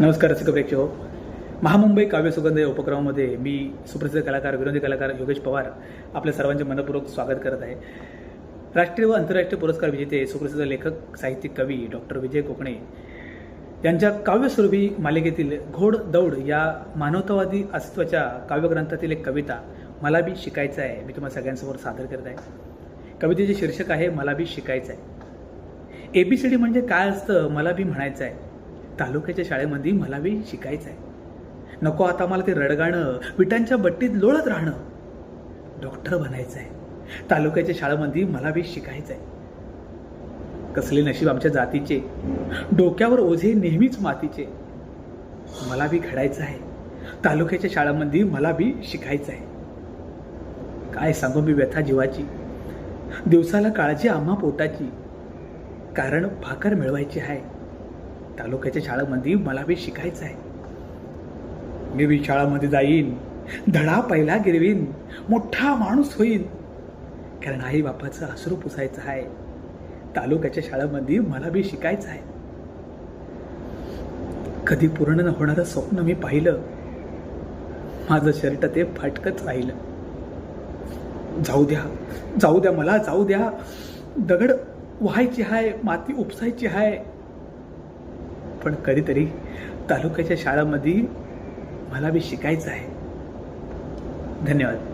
नमस्कार रसिक प्रेक्षक हो. महामुंबई काव्य सुगंध या उपक्रमामध्ये मी सुप्रसिद्ध कलाकार विनोदी कलाकार योगेश पवार आपल्या सर्वांचे मनपूर्वक स्वागत करत आहे. राष्ट्रीय व आंतरराष्ट्रीय पुरस्कार विजेते सुप्रसिद्ध लेखक साहित्यिक कवी डॉक्टर विजय कोकणे यांच्या काव्यस्वरूपी मालिकेतील घोड दौड या मानवतावादी अस्तित्वाच्या काव्यग्रंथातील एक कविता मला बी शिकायचं आहे मी तुम्हाला सगळ्यांसमोर सादर करत आहे. कवितेचे शीर्षक आहे मला बी शिकायचं आहे. एबीसीडी म्हणजे काय असतं मला बी म्हणायचं आहे. तालुक्याच्या शाळेमध्ये मला बी शिकायचं आहे नको आता मला ते रडगाणं विटांच्या बट्टीत लोळत राहणं. डॉक्टर बनायचं आहे तालुक्याच्या शाळेमध्ये मला बी शिकायचं आहे कसले नशीब आमच्या जातीचे. डोक्यावर ओझे नेहमीच मातीचे. मला बी घडायचं आहे तालुक्याच्या शाळांमध्ये मला बी शिकायचं आहे काय सांगू मी व्यथा जीवाची? दिवसाला काळजी आम्हा पोटाची. कारण भाकर मिळवायची आहे तालुक्याच्या शाळेमध्ये मला बी शिकायचं आहे. मी बी शाळामध्ये जाईन धडा पहिला गिरवीन मोठा माणूस होईन. कारण आई बापाचं असरू पुसायचं आहे. तालुक्याच्या शाळेमध्ये मला बी शिकायचं आहे. कधी पूर्ण न होणारं स्वप्न मी पाहिलं. माझं शर्ट ते फाटकच राहिलं. जाऊ द्या जाऊ द्या मला जाऊ द्या. दगड व्हायची आहे माती उपसायची आहे पण कधीतरी तालुक्याच्या शाळामध्ये मला बी शिकायचं आहे. धन्यवाद.